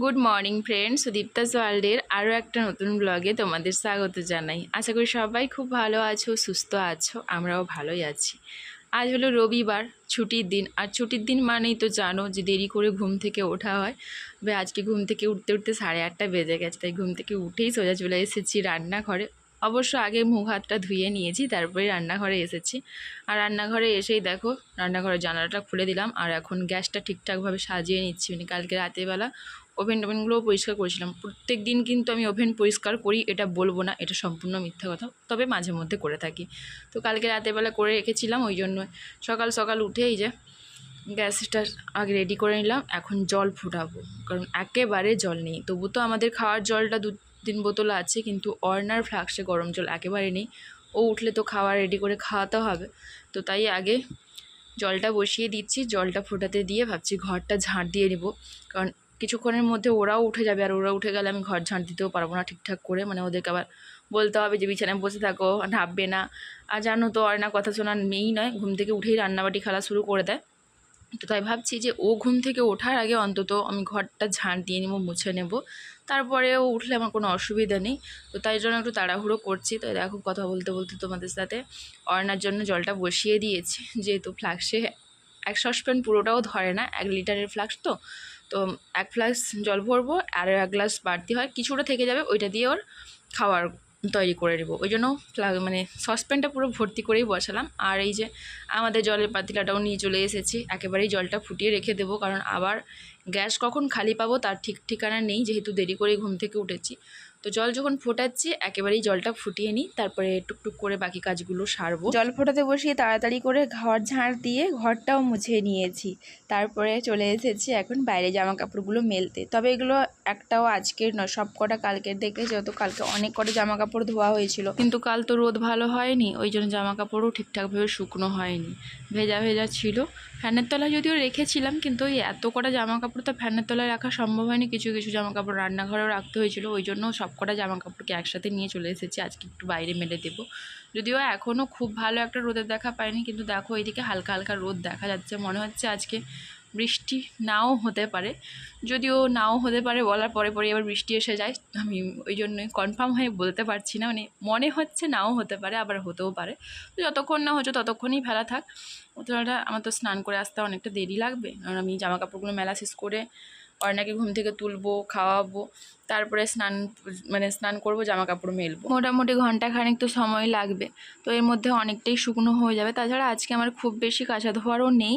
Good morning friend Sudipta ওয়ার্ল্ডের আরও একটা নতুন ব্লগে তোমাদের স্বাগত জানাই। আশা করি সবাই খুব ভালো আছো, সুস্থ আছো, আমরাও ভালোই আছি। আজ হলো রবিবার, ছুটির দিন। আর ছুটির দিন মানেই তো জানো যে দেরি করে ঘুম থেকে ওঠা হয়। তবে আজকে ঘুম থেকে উঠতে উঠতে সাড়ে আটটা বেজে গেছে, তাই ঘুম থেকে উঠেই সোজা চলে এসেছি রান্নাঘরে। অবশ্য আগে মুখ হাতটা ধুয়ে নিয়েছি, তারপরে রান্নাঘরে এসেছি। আর রান্নাঘরে এসেই দেখো, রান্নাঘরের জানালাটা খুলে দিলাম। আর এখন গ্যাসটা ঠিকঠাকভাবে সাজিয়ে নিচ্ছি। মানে কালকে রাতেরবেলা ওভেন টোভেনগুলোও পরিষ্কার করেছিলাম। প্রত্যেক দিন কিন্তু আমি ওভেন পরিষ্কার করি, এটা বলব না, এটা সম্পূর্ণ মিথ্যা কথা, তবে মাঝে মধ্যে করে থাকি। তো কালকে রাতেরবেলা করে রেখেছিলাম, ওই জন্য সকাল সকাল উঠে এই যে গ্যাসটা আগে রেডি করে নিলাম, এখন জল ফুটাবো, কারণ একেবারে জল নেই। তবু তো আমাদের খাওয়ার জলটা দু তিন বোতল আছে, কিন্তু অর্নার ফ্লাক্সে গরম জল একেবারে নেই। ও উঠলে তো খাওয়া রেডি করে খাওয়াতে হবে। তো তাই আগে জলটা বসিয়ে দিচ্ছি, জলটা ফোটাতে দিয়ে ভাবছি ঘরটা ঝাঁট দিয়ে নিব, কারণ কিছুক্ষণের মধ্যে ওরাও উঠে যাবে আর ওরা উঠে গেলে আমি ঘর ঝাঁট দিতেও পারব না ঠিকঠাক করে। মানে ওদেরকে আবার বলতে হবে যে, বিছানায় বসে থাকো ঢাববে না। আর জানো তো অর্ণা কথা শোনার নেই নয়, ঘুম থেকে উঠেই রান্নাবাটি খেলা শুরু করে দেয়। তো তাই ভাবছি যে, ও ঘুম থেকে ওঠার আগে অন্তত আমি ঘরটা ঝাঁট দিয়ে নেব, মুছে নেব। তারপরে ও উঠলে আমার কোনো অসুবিধা নেই। তো তাই জন্য একটু তাড়াহুড়ো করছি। তো দেখো, কথা বলতে বলতে তোমাদের সাথে অর্ণার জন্য জলটা বসিয়ে দিয়েছি। যেহেতু ফ্লাক্সে এক সসপ্যান পুরোটাও ধরে না, এক লিটারের ফ্লাক্স তো। তো এক গ্লাস জল ভরবো আর এক গ্লাস বাড়তি হয়, কিছুটা থেকে যাবে, ওইটা দিয়ে ওর খাওয়ার তৈরি করে নেব। ওই জন্য মানে সসপ্যানটা পুরো ভর্তি করেই বসালাম। আর এই যে আমাদের জলের পাতিলাটাও নিয়ে চলে এসেছি, একেবারেই জলটা ফুটিয়ে রেখে দেবো, কারণ আবার গ্যাস কখন খালি পাবো তার ঠিক ঠিকানা নেই, যেহেতু দেরি করে ঘুম থেকে উঠেছি। তো জল যখন ফোটাচ্ছি একেবারেই জলটা ফুটিয়ে নিই তারপরে টুকটুক করে বাকি কাজগুলো সারবো। জল ফোটাতে বসিয়ে তাড়াতাড়ি করে ঘর ঝাড় দিয়ে ঘরটাও মুছে নিয়েছি। তারপরে চলে এসেছি এখন বাইরে জামা কাপড়গুলো মেলতে। তবে এগুলো একটাও আজকের নয় সব কটা কালকের। দেখলে যেহেতু কালকে অনেক কটা জামা কাপড় ধোয়া হয়েছিল। কিন্তু কাল তো রোদ ভালো হয়নি ওই জন্য জামা কাপড়ও ঠিকঠাকভাবে শুকনো হয়নি। ভেজা ভেজা ছিল। ফ্যানের তলায় যদিও রেখেছিলাম, কিন্তু ওই এত কটা জামা কাপড় তো ফ্যানের তলায় রাখা সম্ভব হয়নি। কিছু কিছু জামা কাপড় রান্নাঘরেও রাখতে হয়েছিল, ওই জন্য সব কটা জামা কাপড়কে একসাথে নিয়ে চলে এসেছি। আজকে একটু বাইরে মেলে দেব। যদিও এখনও খুব ভালো একটা রোদের দেখা পায়নি কিন্তু দেখো এইদিকে হালকা হালকা রোদ দেখা যাচ্ছে। মনে হচ্ছে আজকে বৃষ্টি নাও হতে পারে। যদিও নাও হতে পারে বলার পরে পরে আবার বৃষ্টি এসে যায়। আমি ওই জন্যই কনফার্ম হয়ে বলতে পারছি না। মানে মনে হচ্ছে নাও হতে পারে, আবার হতেও পারে। তো যতক্ষণ না হচ্ছে ততক্ষণই ফেলা থাক। ওটা আমার তো স্নান করে আসতে অনেকটা দেরি লাগবে। কারণ আমি জামা কাপড়গুলো মেলা শেষ করে অর্ণাকে ঘুম থেকে তুলবো খাওয়াবো তারপরে স্নান মানে স্নান করব জামা কাপড় মেলবো। মোটামুটি ঘণ্টা খানেক তো সময় লাগবে। তো এর মধ্যে অনেকটাই শুকনো হয়ে যাবে। তাছাড়া আজকে আমার খুব বেশি কাঁচা ধোয়ারও নেই।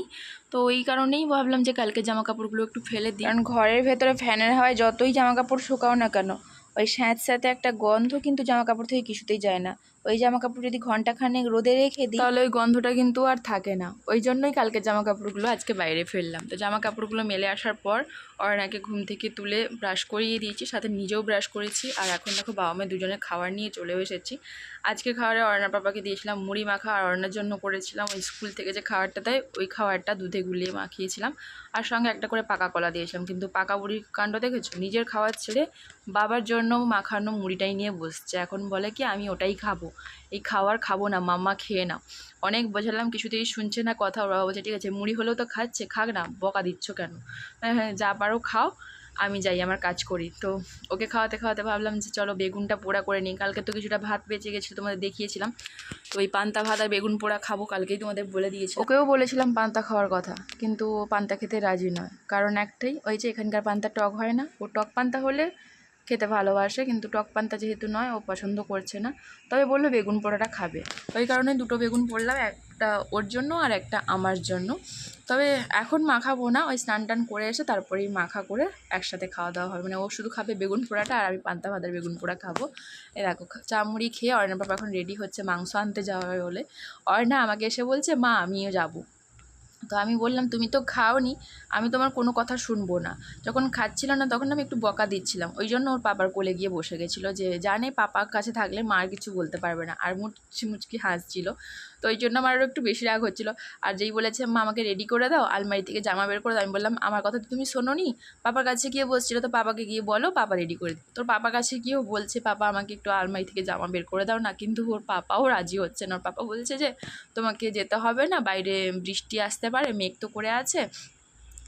তো ওই কারণেই ভাবলাম যে কালকে জামা কাপড়গুলো একটু ফেলে দিই। কারণ ঘরের ভেতরে ফ্যানের হাওয়ায় যতই জামা কাপড় শুকাও না কেন ওই স্যাঁত স্যাঁতে একটা গন্ধ কিন্তু জামা কাপড় থেকে কিছুতেই যায় না। ওই জামা কাপড় যদি ঘন্টাখানেক রোদে রেখে দিই। তাহলে ওই গন্ধটা কিন্তু আর থাকে না। ওই জন্যই কালকে জামা কাপড়গুলো আজকে বাইরে ফেললাম। তো জামা কাপড়গুলো মেলে আসার পর অরণাকে ঘুম থেকে তুলে ব্রাশ করিয়ে দিয়েছি, সাথে নিজেও ব্রাশ করেছি। আর এখন দেখো বাবা মা দুজনে খাবার নিয়ে চলেও এসেছি। আজকে খাবারে অর্ণার পাপাকে দিয়েছিলাম মুড়ি মাখা আর অর্ণার জন্য করেছিলাম ওই স্কুল থেকে যে খাবারটা দেয়, ওই খাবারটা দুধে গুলিয়ে মাখিয়েছিলাম। আর সঙ্গে একটা করে পাকা কলা দিয়েছিলাম। কিন্তু পাকা বুড়ির কাণ্ড দেখেছ? নিজের খাওয়ার ছেড়ে বাবার জন্য মাখানো মুড়িটাই নিয়ে বসছে। এখন বলে কি, আমি ওটাই খাব। এই খাওয়ার খাব না, মাম্মা খেয়ে নাও। অনেক বোঝালাম, কিছুতেই শুনছে না কথা। ওরা বলছে, ঠিক আছে, মুড়ি হলেও তো খাচ্ছে, খাক না, বকা দিচ্ছ কেন? হ্যাঁ হ্যাঁ যা পারো খাও। আমি যাই, আমার কাজ করি। তো ওকে খাওয়াতে খাওয়াতে ভাবলাম যে চলো বেগুনটা পোড়া করে নিই। কালকে তো কিছুটা ভাত বেঁচে গেছিল তোমাদের দেখিয়েছিলাম। তো ওই পান্তা ভাত আর বেগুন পোড়া খাব কালকেই তোমাদের বলে দিয়েছি। ওকেও বলেছিলাম পান্তা খাওয়ার কথা, কিন্তু পান্তা খেতে রাজি নয়। কারণ একটাই, ওই যে এখানকার পান্তা টক হয় না, ও টক পান্তা হলে খেতে ভালোবাসে, কিন্তু টক পান্তা যেহেতু নয়, ও পছন্দ করছে না। তবে বলল বেগুন পোড়াটা খাবে। ওই কারণে দুটো বেগুন পোড়লাম, একটা ওর জন্য আর একটা আমার জন্য। তবে এখন মাখাবো না, ওই স্নান টান করে এসে তারপরেই মাখা করে একসাথে খাওয়া দাওয়া হবে। মানে ও শুধু খাবে বেগুন পোড়াটা আর আমি পান্তা ভাতের বেগুন পোড়া খাব। এ দেখো, চা মুড়ি খেয়ে অর্ণা বাবা এখন রেডি হচ্ছে, মাংস আনতে যাওয়া হবে বলে। অর্ণা আমাকে এসে বলছে, মা, আমিও যাব। তো আমি বললাম, তুমি তো খাওনি, আমি তোমার কোনো কথা শুনব না। যখন খাচ্ছিল না, তখন আমি একটু বকা দিচ্ছিলাম। ওই জন্য ওর পাপার কোলে গিয়ে বসে গেছিল যে, জানে পাপার কাছে থাকলে মার কিছু বলতে পারবে না। আর মুচকি মুচকি হাসছিল। তো ওই জন্য আমার একটু বেশি রাগ হচ্ছিল। আর যেই বলেছে, মা, আমাকে রেডি করে দাও, আলমারি থেকে জামা বের করে দাও। আমি বললাম, আমার কথা তুমি শোনোনি? পাপার কাছে গিয়ে বসছিলো তো পাপাকে গিয়ে বলো, পাপা রেডি করে তোর পাপার কাছে গিয়েও বলছে, পাপা, আমাকে একটু আলমারি থেকে জামা বের করে দাও না। কিন্তু ওর পাপাও রাজি হচ্ছে না। ওর পাপা বলছে যে, তোমাকে যেতে হবে না, বাইরে বৃষ্টি আসতে পারে মেঘ তো করে আছে,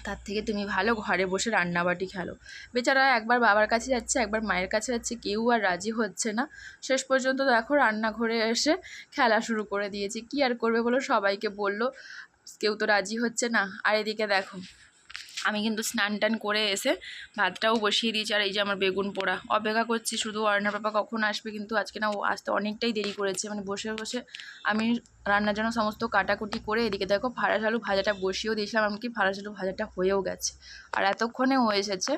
তার থেকে তুমি ভালো ঘরে বসে রান্নাবাটি খেলো। বেচারা একবার বাবার কাছে যাচ্ছে, একবার মায়ের কাছে যাচ্ছে, কেউ আর রাজি হচ্ছে না। শেষ পর্যন্ত দেখো রান্নাঘরে এসে খেলা শুরু করে দিয়েছি। কি আর করবে বলো? সবাইকে বলল, কেউ তো রাজি হচ্ছে না। আর এদিকে দেখো আমি কিন্তু স্নান টান করে এসে ভাতটাও বসিয়ে দিয়েছি, আর এই যে আমার বেগুন পোড়া। অপেক্ষা করছি শুধু অর্ণা পাপা কখন আসবে, কিন্তু আজকে না ও আসতে অনেকটাই দেরি করেছে। মানে বসে বসে আমি রান্নার জন্য সমস্ত কাটাকুটি করে এদিকে দেখো ফারাস আলু ভাজাটা বসিয়েও দিয়েছিলাম, এমনকি ফারাস আলু ভাজাটা হয়েও গেছে। আর এতক্ষণে ও এসেছে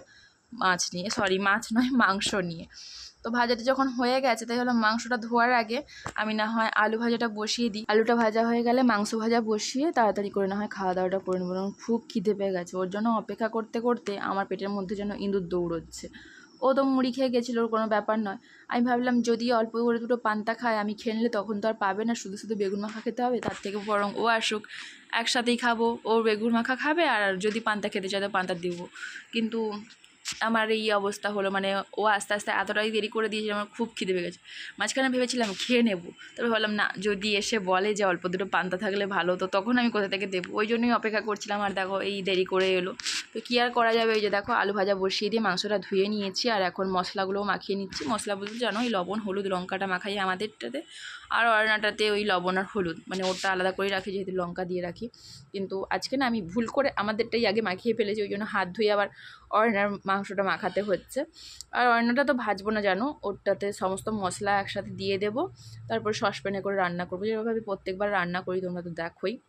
মাছ নিয়ে সরি মাছ নয়, মাংস নিয়ে। তো ভাজাটা যখন হয়ে গেছে, তাই হলো মাংসটা ধোয়ার আগে আমি না হয় আলু ভাজাটা বসিয়ে দিই। আলুটা ভাজা হয়ে গেলে মাংস ভাজা বসিয়ে তাড়াতাড়ি করে না হয় খাওয়া দাওয়াটা করে নেব। খুব খিদে পেয়ে গেছে। ওর জন্য অপেক্ষা করতে করতে আমার পেটের মধ্যে যেন ইঁদুর দৌড়চ্ছে। ও তো মুড়ি খেয়ে গেছিল, ওর কোনো ব্যাপার নয়। আমি ভাবলাম, যদি অল্প করে দুটো পান্তা খায়, আমি খেয়ে নিলে তখন তো আর পাবে না। শুধু শুধু বেগুন মাখা খেতে হবে, তার থেকে বরং ও আসুক, একসাথেই খাব। ও বেগুন মাখা খাবে, আর যদি পান্তা খেতে চায় তো পান্তা দিব। কিন্তু আমার এই অবস্থা হলো মানে ও আস্তে আস্তে এতটাই দেরি করে দিয়েছে, আমার খুব খিদে পেয়ে গেছে। মাঝখানে ভেবেছিলাম খেয়ে নেব তবে ভাবলাম না, যদি এসে বলে যে অল্প দুটো পান্তা থাকলে ভালো তো তখন আমি কোথা থেকে দেবো? ওই জন্যই অপেক্ষা করছিলাম, আর দেখো এই দেরি করে এলো। তো কী আর করা যাবে? এই যে দেখো আলু ভাজা বসিয়ে দিয়ে মাংসটা ধুয়ে নিয়েছি, আর এখন মশলাগুলোও মাখিয়ে নিচ্ছি। মশলা বলতে জানো ওই লবণ, হলুদ, লঙ্কাটা মাখাই আমাদেরটাতে, আর অরনাটাতে ওই লবণ আর হলুদ মানে ওটা আলাদা করে রাখি, যেহেতু লঙ্কা দিয়ে রাখি। কিন্তু আজকে না আমি ভুল করে আমাদেরটাই আগে মাখিয়ে ফেলেছি, ওই জন্য হাত ধুয়ে আবার অরনার মাংসটা মাখাতে হচ্ছে। আর অরনাটা তো ভাজবো না, জানো? ওটাতে সমস্ত মশলা একসাথে দিয়ে দেবো, তারপর সসপ্যানে করে রান্না করব। যেভাবে প্রত্যেকবার রান্না করি, তোমরা তো দেখোই।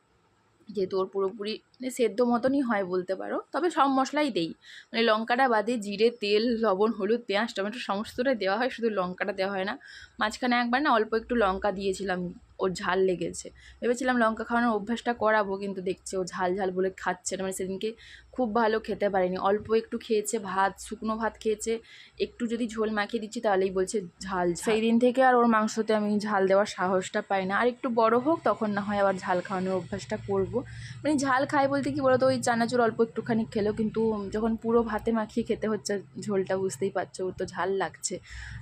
যেহেতু ওর পুরোপুরি মানে সেদ্ধ মতনই হয় বলতে পারো। তবে সব মশলাই দেই। মানে লঙ্কাটা বাদে জিরে, তেল, লবণ, হলুদ, পেঁয়াজ, টমেটো সমস্তটাই দেওয়া হয়, শুধু লঙ্কাটা দেওয়া হয় না। মাঝখানে একবার না অল্প একটু লঙ্কা দিয়েছিলাম, ওর ঝাল লেগেছে। ভেবেছিলাম লঙ্কা খাওয়ানোর অভ্যাসটা করাবো, কিন্তু দেখছে ও ঝাল ঝাল বলে খাচ্ছে না। মানে সেদিনকে খুব ভালো খেতে পারেনি। অল্প একটু খেয়েছে ভাত, শুকনো ভাত খেয়েছে। একটু যদি ঝোল মাখিয়ে দিচ্ছি তাহলেই বলছে ঝাল সেই দিন থেকে আর ওর মাংসতে আমি ঝাল দেওয়ার সাহসটা পাই না। আর একটু বড় হোক, তখন না হয় আবার ঝাল খাওয়ানোর অভ্যাসটা করব। মানে ঝাল খাই বলতে কি বলতো, ওই চানাচুর অল্প একটুখানি খেলেও কিন্তু যখন পুরো ভাতে মাখিয়ে খেতে হচ্ছে, ঝোলটা বুঝতেই পারছ, ওর তো ঝাল লাগছে।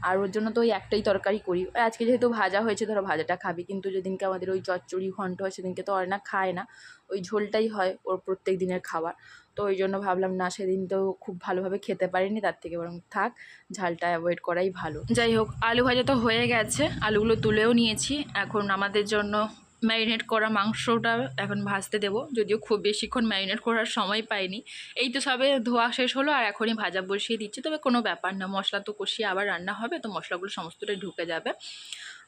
আর ওর জন্য তো ওই একটাই তরকারি করি। আজকে যেহেতু ভাজা হয়েছে, ধরো ভাজাটা খাবি, কিন্তু যেদিনকে আমাদের ওই চচ্চড়ি ঘন্ট হয়, সেদিনকে তো অর্ণা খায় না। ওই ঝোলটাই হয় ওর প্রত্যেক দিনের খাবার। তো ওই জন্য ভাবলাম, না, সেদিন তো খুব ভালোভাবে খেতে পারিনি, তার থেকে বরং থাক, ঝালটা অ্যাভয়েড করাই ভালো। যাই হোক, আলু ভাজা তো হয়ে গেছে, আলুগুলো তুলেও নিয়েছি। এখন আমাদের জন্য ম্যারিনেট করা মাংসটা এখন ভাজতে দেবো। যদিও খুব বেশিক্ষণ ম্যারিনেট করার সময় পাইনি। এই তো সবে ধোয়া শেষ হলো আর এখনই ভাজা বসিয়ে দিচ্ছি। তবে কোনো ব্যাপার না, মশলা তো কষিয়ে আবার রান্না হবে, তো মশলাগুলো সমস্তটাই ঢুকে যাবে।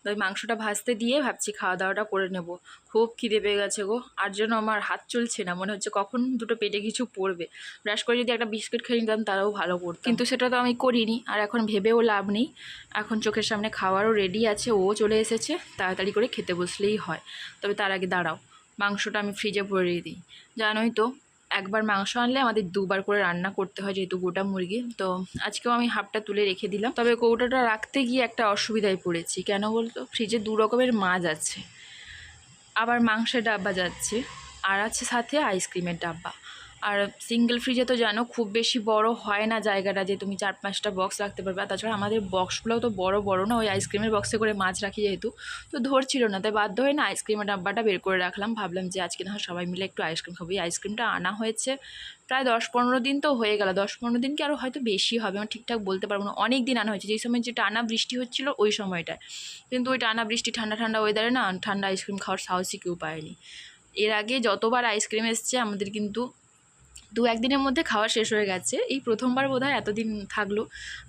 তো ওই মাংসটা ভাজতে দিয়ে ভাবছি খাওয়া দাওয়াটা করে নেব। খুব খিদে পেয়ে গেছে গো। আর জন্য আমার হাত চলছে না, মনে হচ্ছে কখন দুটো পেটে কিছু পড়বে। ব্রাশ করে যদি একটা বিস্কিট খেয়ে নিতাম, তারাও ভালো করতো। কিন্তু সেটা তো আমি করিনি, আর এখন ভেবেও লাভ নেই। এখন চোখের সামনে খাওয়ারও রেডি আছে, ও চলে এসেছে, তাড়াতাড়ি করে খেতে বসলেই হয়। তবে তার আগে দাঁড়াও, মাংসটা আমি ফ্রিজে ভরিয়ে দিই। জানোই তো একবার মাংস আনলে আমাদের দুবার করে রান্না করতে হয় যেহেতু গোটা মুরগি, তো আজকেও আমি হাফটা তুলে রেখে দিলাম। তবে কৌটাটা রাখতে গিয়ে একটা অসুবিধায় পড়েছি। কেন বলতো? ফ্রিজে দু রকমের মাছ আছে। আবার মাংসের ডাব্বা যাচ্ছে। আর আছে সাথে আইসক্রিমের ডাব্বা। আর সিঙ্গেল ফ্রিজে তো জানো খুব বেশি বড় হয় না জায়গাটা যে তুমি চার পাঁচটা বক্স রাখতে পারবে। আর তাছাড়া আমাদের বক্সগুলোও তো বড় বড় না, ওই আইসক্রিমের বক্সে করে মাছ রাখি যেহেতু, তো ধরছিল না। তাই বাধ্য হয়ে না আইসক্রিমের ডাব্বাটা বের করে রাখলাম। ভাবলাম যে আজকে না সবাই মিলে একটু আইসক্রিম খাব। এই আইসক্রিমটা আনা হয়েছে প্রায় দশ পনেরো দিন তো হয়ে গেল। দশ পনেরো দিন কি আরও হয়তো বেশি হবে, আমি ঠিকঠাক বলতে পারব না। অনেক দিন আনা হয়েছে। যেই সময় যে টানা বৃষ্টি হচ্ছিল ওই সময়টায়। কিন্তু ওই টানা বৃষ্টি, ঠান্ডা ঠান্ডা ওয়েদারে না ঠান্ডা আইসক্রিম খাওয়ার সাহসই কেউ পায়নি। এর আগে যতবার আইসক্রিম এসছে আমাদের কিন্তু দু একদিনের মধ্যে খাওয়া শেষ হয়ে গেছে। এই প্রথমবার বোধ হয় এতদিন থাকল।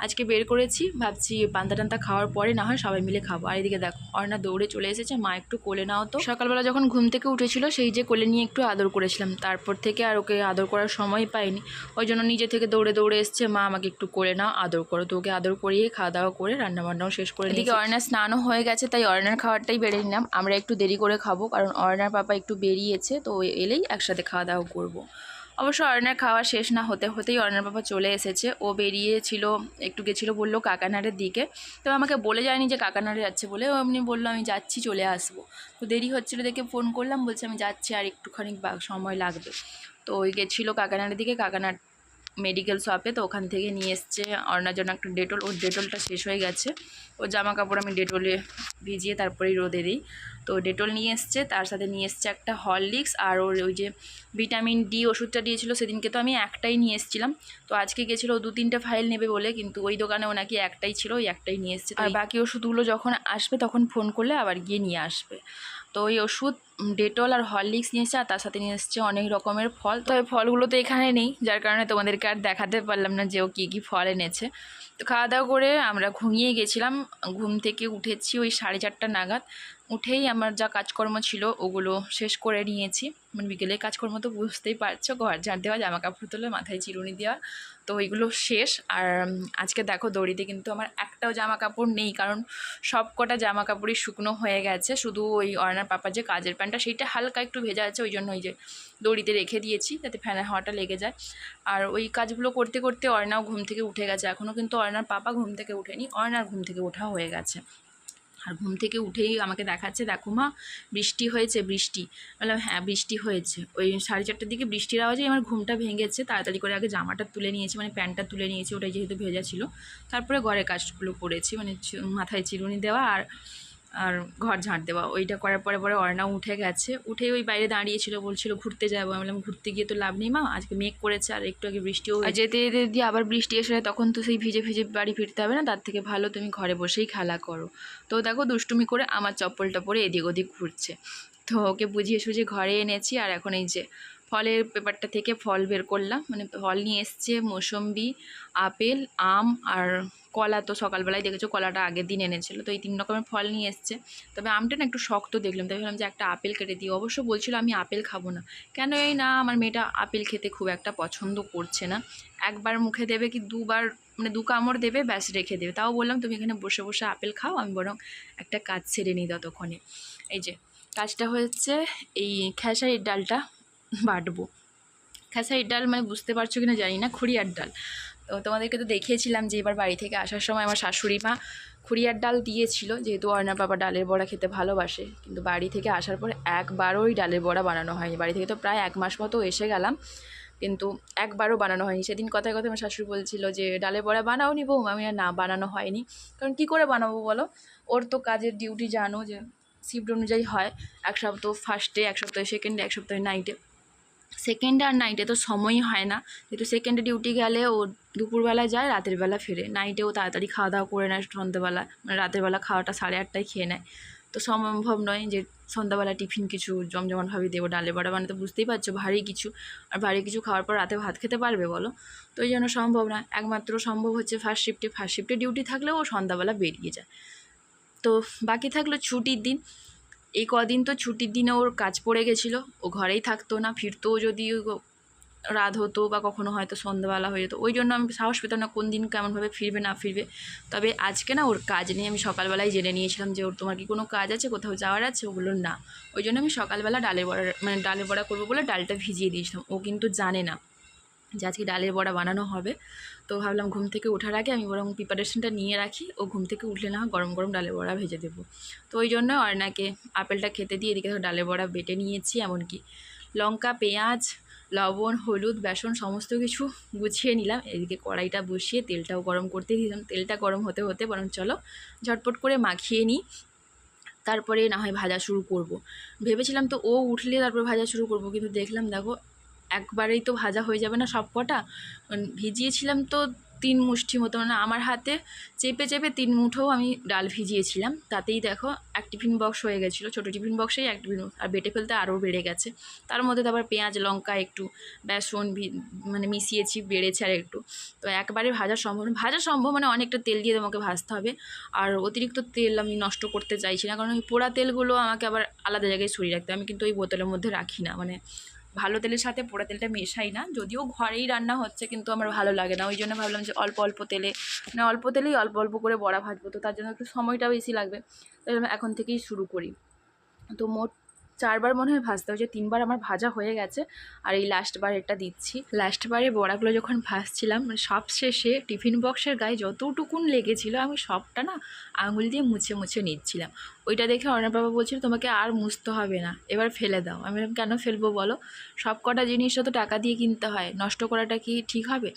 আজকে বের করেছি ভাবছি পান্তা টান্তা খাওয়ার পরে না হয় সবাই মিলে খাব। আর এদিকে দেখো অর্ণা দৌড়ে চলে এসেছে মা একটু কোলে নাও তো। সকালবেলা যখন ঘুম থেকে উঠেছিল সেই যে কোলে নিয়ে একটু আদর করেছিলাম। তারপর থেকে আর ওকে আদর করার সময় পাইনি। ওই জন্য নিজে থেকে দৌড়ে দৌড়ে এসছে মা আমাকে একটু কোলে নাও আদর করো। তো ওকে আদর করিয়ে খাওয়া দাওয়া করে রান্না বান্নাও শেষ করে এদিকে অর্ণার স্নানও হয়ে গেছে তাই অর্ণার খাবারটাই বেড়ে নিলাম। আমরা একটু দেরি করে খাব কারণ অর্ণার পাপা একটু বেরিয়েছে তো এলেই একসাথে খাওয়া দাওয়া করব। অবশ্য অর্ণার খাওয়া শেষ না হতে হতেই অর্ণার বাবা চলে এসেছে। ও বেরিয়েছিল, একটু গেছিল, বলল, কাকানাড়ের দিকে। তো আমাকে বলে যায়নি যে কাকানাড়ে যাচ্ছে বলে। ও এমনি বলল, আমি যাচ্ছি, চলে আসব। তো দেরি হচ্ছিল দেখে ফোন করলাম, বলছে, আমি যাচ্ছি, আর একটুখানি সময় লাগবে। তো ওই গেছিল কাকানাড়ের দিকে। কাকানাড় মেডিকেল শপে তো ওখান থেকে নিয়ে এসছে অর্ণার জন্য একটা ডেটল। ওর ডেটলটা শেষ হয়ে গেছে। ওর জামা কাপড় আমি ডেটলে ভিজিয়ে তারপরেই রোদে দিই। তো ডেটল নিয়ে এসছে তার সাথে নিয়ে এসছে একটা হরলিক্স আর ওর ওই যে ভিটামিন ডি ওষুধটা দিয়েছিল সেদিনকে তো আমি একটাই নিয়ে এসেছিলাম। তো আজকে গেছিল ও দু তিনটে ফাইল নেবে বলে কিন্তু ওই দোকানে ওনাকে একটাই ছিল ওই একটাই নিয়ে এসছে। আর বাকি ওষুধগুলো যখন আসবে তখন ফোন করলে আবার গিয়ে নিয়ে আসবে। তো ওই ওষুধ ডেটল আর হরলিক্স নিয়ে এসছে, আর তার সাথে নিয়ে এসছে অনেক রকমের ফল। তো ওই ফলগুলো তো এখানে নেই, যার কারণে তোমাদেরকে আর দেখাতে পারলাম না যে ও কী কী ফল এনেছে। তো খাওয়া দাওয়া করে আমরা ঘুমিয়ে গেছিলাম, ঘুম থেকে উঠেছি ওই সাড়ে চারটা নাগাদ। উঠেই আমার যা কাজকর্ম ছিল ওগুলো শেষ করে নিয়েছি। মানে বিকেলে কাজকর্ম তো বুঝতেই পারছ, ঘর ঝাড় দেওয়া জামা কাপড় তোলা, মাথায় চিরুনি দেওয়া তো ওইগুলো শেষ। আর আজকে দেখো দড়িতে কিন্তু আমার একটাও জামা কাপড় নেই, কারণ সব কটা জামা কাপড়ই শুকনো হয়ে গেছে। শুধু ওই অর্ণার পাপার যে কাজের প্যান্টটা, সেইটা হালকা একটু ভেজা আছে, ওই জন্য ওই যে দড়িতে রেখে দিয়েছি, যাতে ফ্যানের হাওয়াটা লেগে যায়। আর ওই কাজগুলো করতে করতে অর্ণাও ঘুম থেকে উঠে গেছে। এখনও কিন্তু অর্ণার পাপা ঘুম থেকে উঠেনি অর্ণার ঘুম থেকে ওঠা হয়ে গেছে। আর ঘুম থেকে উঠেই আমাকে দেখাচ্ছে, দেখো মা, বৃষ্টি হয়েছে, বৃষ্টি। বললাম হ্যাঁ বৃষ্টি হয়েছে। ওই সাড়ে চারটার দিকে বৃষ্টির আওয়াজে আমার ঘুমটা ভেঙেছে, তাড়াতাড়ি করে আগে জামাটা তুলে নিয়েছে মানে প্যান্টটা তুলে নিয়েছে, ওটাই যেহেতু ভেজা ছিল। তারপরে ঘরে কাজগুলো করেছি মানে মাথায় চিরুনি দেওয়া আর আর ঘর ঝাঁট দেওয়া। ওইটা করার পরে পরে অর্ণা উঠে গেছে। উঠে ওই বাইরে দাঁড়িয়েছিল বলছিল ঘুরতে যাব। আমি বললাম ঘুরতে গিয়ে তো লাভ নেই মা আজকে মেঘ করেছে আর একটু আগে বৃষ্টিও যেতে যেতে দিয়ে আবার বৃষ্টি এসে যায়, তখন তো সেই ভিজে ভিজে বাড়ি ফিরতে হবে না? তার থেকে ভালো তুমি ঘরে বসেই খেলা করো। তো দেখো দুষ্টুমি করে আমার চপ্পলটা পরে এদিক ওদিক ঘুরছে। তো ওকে বুঝিয়ে সুঝিয়ে ঘরে এনেছি আর এখন এই যে ফলের পেপারটা থেকে ফল বের করলাম। মানে ফল নিয়ে এসছে মৌসম্বি আপেল আম আর কলা তো সকালবেলায় দেখেছ, কলাটা আগের দিন এনেছিল, তো এই তিন রকমের ফল নিয়ে এসছে। তবে আমটা না একটু শক্ত দেখলাম, তাই ভাবলাম যে একটা আপেল কেটে দিই। অবশ্য বলছিল আমি আপেল খাব না। কেন এই না, আমার মেয়েটা আপেল খেতে খুব একটা পছন্দ করছে না। একবার মুখে দেবে কি দুবার মানে দু কামড় দেবে, ব্যাস রেখে দেবে। তাও বললাম, তুমি এখানে বসে বসে আপেল খাও, আমি বরং একটা কাজ ছেড়ে নিই ততক্ষণে। এই যে, কাজটা হচ্ছে এই খেসারির ডালটা বাটবো। খেসারির ডাল মানে বুঝতে পারছ কিনা জানি না, খুঁড়িয়ার ডাল। তোমাদেরকে তো দেখিয়েছিলাম যে এবার বাড়ি থেকে আসার সময় আমার শাশুড়ি মা খুঁড়িয়ার ডাল দিয়েছিল, যেহেতু অর্ণার বাবা ডালের বড়া খেতে ভালোবাসে। কিন্তু বাড়ি থেকে আসার পর একবারও ওই ডালের বড়া বানানো হয়নি। বাড়ি থেকে তো প্রায় এক মাস মতো এসে গেলাম, কিন্তু একবারও বানানো হয়নি। সেদিন কথায় কথায় আমার শাশুড়ি বলছিল যে, ডালের বড়া বানাও নি বৌমা আমি না, বানানো হয়নি। কারণ কী করে বানাবো বলো? ওর তো কাজের ডিউটি জানো যে শিফট অনুযায়ী হয়। এক সপ্তাহ ফার্স্টে এক সপ্তাহে সেকেন্ডে এক সপ্তাহে নাইটে সেকেন্ডে আর নাইটে তো সময়ই হয় না। যেহেতু সেকেন্ডে ডিউটি গেলে ও দুপুরবেলা যায়, রাতের বেলা ফিরে। নাইটেও তাড়াতাড়ি খাওয়া দাওয়া করে নেয় সন্ধ্যেবেলা। মানে রাতের বেলা খাওয়াটা সাড়ে আটটায় খেয়ে নেয়। তো সম্ভব নয় যে সন্ধ্যাবেলা টিফিন কিছু জমজমাটভাবে দেবো, ডালে বড়া মানে তো বুঝতেই পারছ, ভারী কিছু। আর ভারী কিছু খাওয়ার পর রাতে ভাত খেতে পারবে বলো? তো ওই জন্য সম্ভব না একমাত্র সম্ভব হচ্ছে ফার্স্ট শিফটে ফার্স্ট শিফটে ডিউটি থাকলেও ও সন্ধ্যাবেলা বেরিয়ে যায়। তো বাকি থাকল ছুটির দিন। এই কদিন তো ছুটির দিনে ওর কাজ পড়ে গেছিল, ও ঘরেই থাকতো না, ফিরতেও যদি রাত হতো বা কখনো হয়তো সন্ধ্যাবেলা হয়ে যেত। ওই জন্য আমি সাহস পেতাম না কোন দিন কেমনভাবে ফিরবে, না ফিরবে। তবে আজকে না ওর কাজ নিয়ে আমি সকালবেলায় জেনে নিয়েছিলাম যে ওর তোমার কি কোনো কাজ আছে, কোথাও যাওয়ার আছে? ওগুলো না। ওই জন্য আমি সকালবেলা ডালের বড়া মানে ডালের বড়া করব বলে ডালটা ভিজিয়ে দিয়েছিলাম। ও কিন্তু জানে না। যে আজকে ডালের বড়া বানানো হবে। তো ভাবলাম ঘুম থেকে ওঠার আগে আমি বরং প্রিপারেশনটা নিয়ে রাখি। ও ঘুম থেকে উঠলে না গরম গরম ডালের বড়া ভেজে দেবো। তো ওই জন্য অর্ণাকে আপেলটা খেতে দিয়ে এদিকে ধরো ডালের বড়া বেটে নিয়েছি এমনকি লঙ্কা, পেঁয়াজ, লবণ, হলুদ, বেসন সমস্ত কিছু গুছিয়ে নিলাম। এদিকে কড়াইটা বসিয়ে তেলটাও গরম করতে দিলাম। তেলটা গরম হতে হতে বরং চলো ঝটপট করে মাখিয়ে নিই। তারপরে না হয় ভাজা শুরু করব। ভেবেছিলাম তো ও উঠলে তারপর ভাজা শুরু করব কিন্তু দেখলাম দেখো একবারেই তো ভাজা হয়ে যাবে না সব কটা। ভিজিয়েছিলাম তো তিন মুষ্টি মতো মানে আমার হাতে চেপে চেপে তিন মুঠো আমি ডাল ভিজিয়েছিলাম। তাতেই দেখো এক টিফিন বক্স হয়ে গেছিল, ছোটো টিফিন বক্সেই এক টিফিন আর বেটে ফেলতে আরও বেড়ে গেছে। তার মধ্যে তারপর পেঁয়াজ, লঙ্কা, একটু বেসন মানে মিশিয়েছি, বেড়েছে আর একটু। তো একবারে ভাজা সম্ভব ভাজা সম্ভব মানে অনেকটা তেল দিয়ে তোমাকে ভাজতে হবে। আর অতিরিক্ত তেল আমি নষ্ট করতে চাইছি না, কারণ ওই পোড়া তেলগুলো আমাকে আবার আলাদা জায়গায় সরিয়ে রাখতে আমি কিন্তু ওই বোতলের মধ্যে রাখি না মানে ভালো তেলের সাথে পোড়া তেলটা মেশাই না। যদিও ঘরেই রান্না হচ্ছে, কিন্তু আমার ভালো লাগে না। ওই জন্য ভাবলাম যে অল্প অল্প তেলে মানে অল্প তেলেই অল্প অল্প করে বড়া ভাজবো। তো তার জন্য একটু সময়টা বেশি লাগবে। তাই এখন থেকেই শুরু করি। তো মোট চারবার মনে হয় ভাজতে হয়েছে তিনবার আমার ভাজা হয়ে গেছে, আর এই লাস্টবার এটা দিচ্ছি। লাস্টবারে বড়াগুলো যখন ভাজছিলাম মানে সব শেষে টিফিন বক্সের গায়ে যতটুকুন লেগেছিল, আমি সবটা না আঙুল দিয়ে মুছে মুছে নিচ্ছিলাম। ওইটা দেখে অর্ণব বাবা বলছিল, তোমাকে আর মুছতে হবে না। এবার ফেলে দাও। আমি কেন ফেলব বলো? সব কটা জিনিসও তো টাকা দিয়ে কিনতে হয়। নষ্ট করাটা কি ঠিক হবে?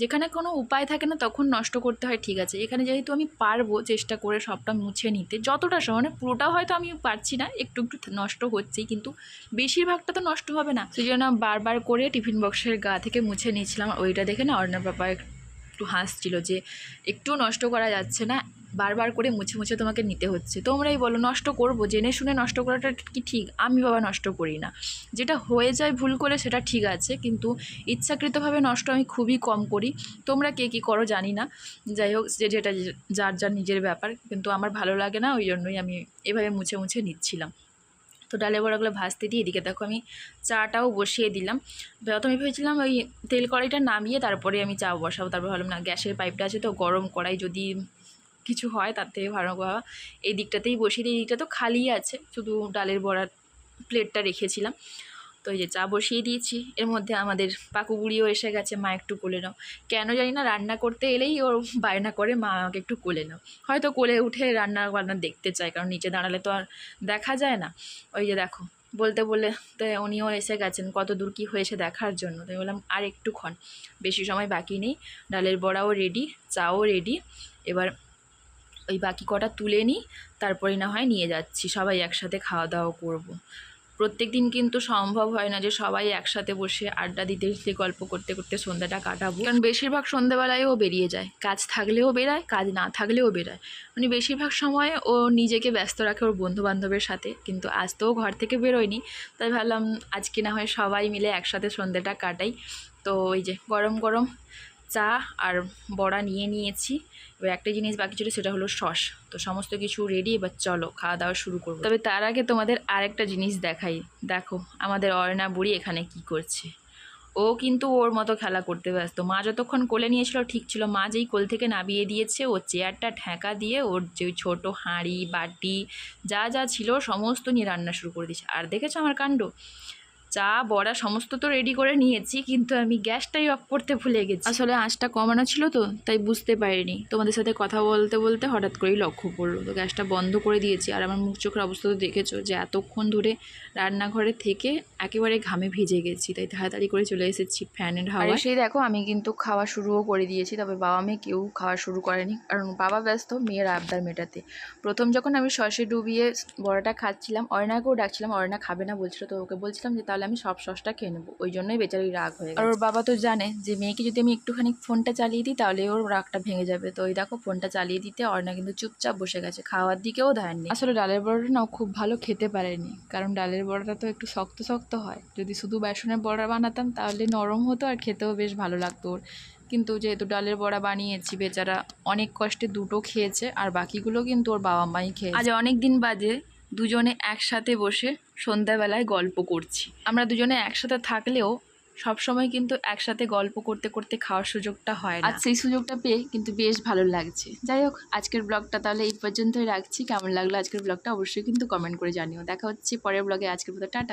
যেখানে কোনো উপায় থাকে না, তখন নষ্ট করতে হয়, ঠিক আছে। এখানে যেহেতু আমি পারব চেষ্টা করে সবটা মুছে নিতে, যতটা সহ মানে পুরোটাও হয়তো আমি পারছি না, একটু একটু নষ্ট হচ্ছেই, কিন্তু বেশিরভাগটা তো নষ্ট হবে না। সেই জন্য বারবার করে টিফিন বক্সের গা থেকে মুছে নিয়েছিলাম। ওইটা দেখে না অর্ণব বাবা একটু হাসছিল যে, একটু নষ্ট করা যাচ্ছে না বারবার করে মুছে মুছে তোমাকে নিতে হচ্ছে। তোমরাই বলো, নষ্ট করব, জেনে শুনে নষ্ট করাটা কি ঠিক? আমি বাবা নষ্ট করি না। যেটা হয়ে যায় ভুল করে সেটা ঠিক আছে, কিন্তু ইচ্ছাকৃতভাবে নষ্ট আমি খুবই কম করি। তোমরা কে কী করো জানি না। যাই হোক, যে যেটা যার যার নিজের ব্যাপার, কিন্তু আমার ভালো লাগে না, ওই জন্যই আমি এভাবে মুছে মুছে নিচ্ছিলাম। তো ডালে বড়াগুলো ভাজতে দিয়ে এদিকে দেখো আমি চাটাও বসিয়ে দিলাম। প্রথমে ভেবেছিলাম ওই তেল কড়াইটা নামিয়ে তারপরে আমি চা বসাবো। তারপর ভাবলাম, না, গ্যাসের পাইপটা আছে তো, গরম কড়াই যদি কিছু হয়, তার থেকে ভালো বাবা। এই দিকটাতেই বসিয়ে দিই, এই দিকটা তো খালি আছে। শুধু ডালের বড়ার প্লেটটা রেখেছিলাম। তো এই যে চা বসিয়ে দিয়েছি। এর মধ্যে আমাদের পাকু বুড়িও এসে গেছে, মা একটু কোলে নাও। কেন জানি না, রান্না করতে এলেই ওর বায়না করে, মা আমাকে একটু কোলে নাও। হয়তো কোলে উঠে রান্না বান্না দেখতে চায়, কারণ নিচে দাঁড়ালে তো আর দেখা যায় না। ওই যে দেখো, বলতে বলে তো উনিও এসে গেছেন, কত দূর কী হয়েছে দেখার জন্য। তো বললাম, আর একটুক্ষণ, বেশি সময় বাকি নেই। ডালের বড়াও রেডি চাও রেডি এবার ওই বাকি কটা তুলে নিই, তারপরে না হয় নিয়ে যাচ্ছি। সবাই একসাথে খাওয়া দাওয়া করব। প্রত্যেক দিন কিন্তু সম্ভব হয় না যে সবাই একসাথে বসে আড্ডা দিতে দিতে গল্প করতে করতে সন্ধ্যাটা কাটাবো। কারণ বেশিরভাগ সন্ধ্যাবেলায় ও বেরিয়ে যায়। কাজ থাকলেও বেরায়, কাজ না থাকলেও বেরায়। মানে বেশিরভাগ সময় ও নিজেকে ব্যস্ত রাখে ওর বন্ধু বান্ধবের সাথে। কিন্তু আজ তো ঘর থেকে বেরোয়নি, তাই ভাবলাম আজকে না হয় সবাই মিলে একসাথে সন্ধ্যাটা কাটাই। তো ওই যে গরম গরম চা আর বড়া নিয়ে নিয়েছি। এবার একটা জিনিস বাকি ছিল, সেটা হলো সস। তো সমস্ত কিছু রেডি এবার চলো খাওয়া দাওয়া শুরু করব। তবে তার আগে তোমাদের আরেকটা জিনিস দেখাই। দেখো, আমাদের অয়না বুড়ি এখানে কি করছে। ও কিন্তু ওর মতো খেলা করতে ব্যস্ত। মা যতক্ষণ কোলে নিয়েছিল, ঠিক ছিল। মা যেই কোল থেকে নামিয়ে দিয়েছে, ও চেয়ারটা ঠেকা দিয়ে ওর যে ছোট হাঁড়ি, বাটি, যা যা ছিল, সমস্ত নিয়ে রান্না শুরু করে দিয়েছে। আর দেখেছ আমার কাণ্ড? চা বড়া সমস্ত তো রেডি করে নিয়েছি কিন্তু আমি গ্যাসটাই অফ করতে ভুলে গেছি। আসলে আঁচটা কমানো ছিল তো তাই বুঝতে পারিনি। তোমাদের সাথে কথা বলতে বলতে হঠাৎ করেই লক্ষ্য পড়ল। তো গ্যাসটা বন্ধ করে দিয়েছি আর আমার মুখ চোখের অবস্থা তো দেখেছ যে এতক্ষণ ধরে রান্নাঘরে থেকে একেবারে ঘামে ভিজে গেছি তাই তাড়াতাড়ি করে চলে এসেছি ফ্যানের হাওয়া সেই দেখো আমি কিন্তু খাওয়া শুরুও করে দিয়েছি তবে বাবা মেয়ে কেউ খাওয়া শুরু করেনি কারণ বাবা ব্যস্ত মেয়ের আবদার মেটাতে। প্রথম যখন আমি সসে ডুবিয়ে বড়াটা খাচ্ছিলাম অয়নাকেও ডাকছিলাম অয়না খাবে না বলছিল তো ওকে বলছিলাম যে তাহলে আমি সব সসটা খেয়ে নেব। ওই জন্যই বেচারি রাগ হয়ে আর ওর বাবা তো জানে যে মেয়েকে যদি আমি একটুখানি ফোনটা চালিয়ে দিই তাহলে ওর রাগটা ভেঙে যাবে। তো ওই দেখো ফোনটা চালিয়ে দিতে অর্ণা কিন্তু চুপচাপ বসে গেছে। খাওয়ার দিকেও ধ্যান নেই। আসলে ডালের বড়াটা নাও খুব ভালো খেতে পারেনি। কারণ ডালের বড়াটা তো একটু শক্ত শক্ত হয়। যদি শুধু বেসনের বড়া বানাতাম তাহলে নরম হতো আর খেতেও বেশ ভালো লাগতো ওর। কিন্তু যেহেতু ডালের বড়া বানিয়েছি বেচারা অনেক কষ্টে দুটো খেয়েছে আর বাকিগুলো কিন্তু ওর বাবা মাই খেয়েছে। আজ অনেক দিন বাদে দুজনে একসাথে বসে সন্ধ্যাবেলায় গল্প করছি। আমরা দুজনে একসাথে থাকলেও সবসময় কিন্তু একসাথে গল্প করতে করতে খাওয়ার সুযোগটা হয় আর সেই সুযোগটা পেয়ে কিন্তু বেশ ভালো লাগছে। যাই হোক, আজকের ব্লগটা তাহলে এই পর্যন্তই রাখছি। কেমন লাগল আজকের ব্লগটা অবশ্যই কিন্তু কমেন্ট করে জানিও। দেখা হচ্ছে পরের ব্লগে। আজকের মতো, টাটা।